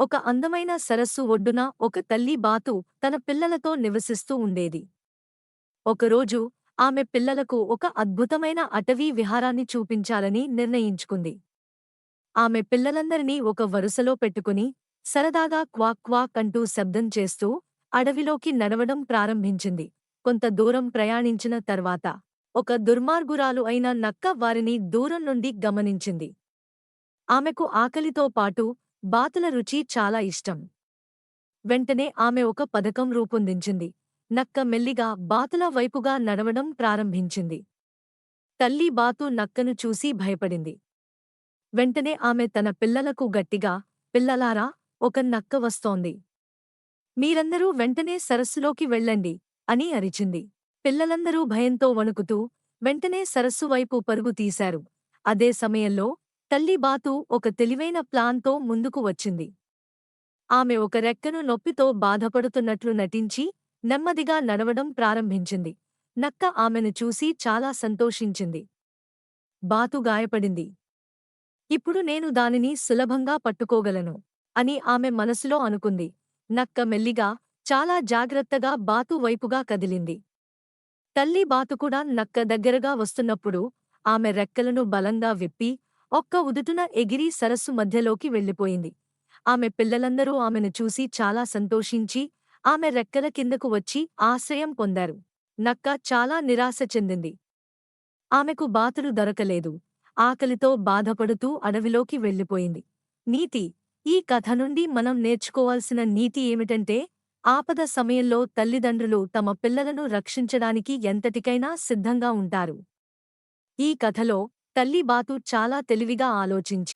ఒక అందమైన సరస్సు ఒడ్డున ఒక తల్లి బాతు తన పిల్లలతో నివసిస్తూ ఉండేది. ఒకరోజు ఆమె పిల్లలకు ఒక అద్భుతమైన అటవీ విహారాన్ని చూపించాలని నిర్ణయించుకుంది. ఆమె పిల్లలందరినీ ఒక వరుసలో పెట్టుకుని సరదాగా క్వాక్ క్వాక్ అంటూ శబ్దం చేస్తూ అడవిలోకి నడవడం ప్రారంభించింది. కొంత దూరం ప్రయాణించిన తర్వాత ఒక దుర్మార్గురాలు అయిన నక్క వారిని దూరం నుండి గమనించింది. ఆమెకు ఆకలితో పాటు బాతుల రుచి చాలా ఇష్టం. వెంటనే ఆమె ఒక పథకం రూపొందించింది. నక్క మెల్లిగా బాతుల వైపుగా నడవడం ప్రారంభించింది. తల్లి బాతు నక్కను చూసి భయపడింది. వెంటనే ఆమె తన పిల్లలకు గట్టిగా పిల్లలారా ఒక నక్క వస్తోంది. మీరందరూ వెంటనే సరస్సులోకి వెళ్ళండి అని అరిచింది. పిల్లలందరూ భయంతో వణుకుతూ వెంటనే సరస్సు వైపు పరుగు తీశారు. అదే సమయంలో తల్లి బాతు ఒక తెలివైన ప్లాన్తో ముందుకు వచ్చింది. ఆమె ఒక రెక్కను నొప్పితో బాధపడుతున్నట్లు నటించి నెమ్మదిగా నడవడం ప్రారంభించింది. నక్క ఆమెను చూసి చాలా సంతోషించింది. బాతు గాయపడింది. ఇప్పుడు నేను దానిని సులభంగా పట్టుకోగలను అని ఆమె మనసులో అనుకుంది. నక్క మెల్లిగా చాలా జాగ్రత్తగా బాతు వైపుగా కదిలింది. తల్లి బాతు కూడా నక్క దగ్గరగా వస్తున్నప్పుడు ఆమె రెక్కలను బలంగా విప్పి ఒక్క ఉదుటున ఎగిరి సరస్సు మధ్యలోకి వెళ్ళిపోయింది. ఆమె పిల్లలందరూ ఆమెను చూసి చాలా సంతోషించి ఆమె రెక్కల కిందకు వచ్చి ఆశ్రయం పొందారు. నక్క చాలా నిరాశ చెందింది. ఆమెకు బాతులు దొరకలేదు. ఆకలితో బాధపడుతూ అడవిలోకి వెళ్ళిపోయింది. నీతి ఈ కథ నుండి మనం నేర్చుకోవాల్సిన నీతి ఏమిటంటే ఆపద సమయంలో తల్లిదండ్రులు తమ పిల్లలను రక్షించడానికి ఎంతటికైనా సిద్ధంగా ఉంటారు. ఈ కథలో తల్లి బాతు చాలా తెలివిగా ఆలోచించి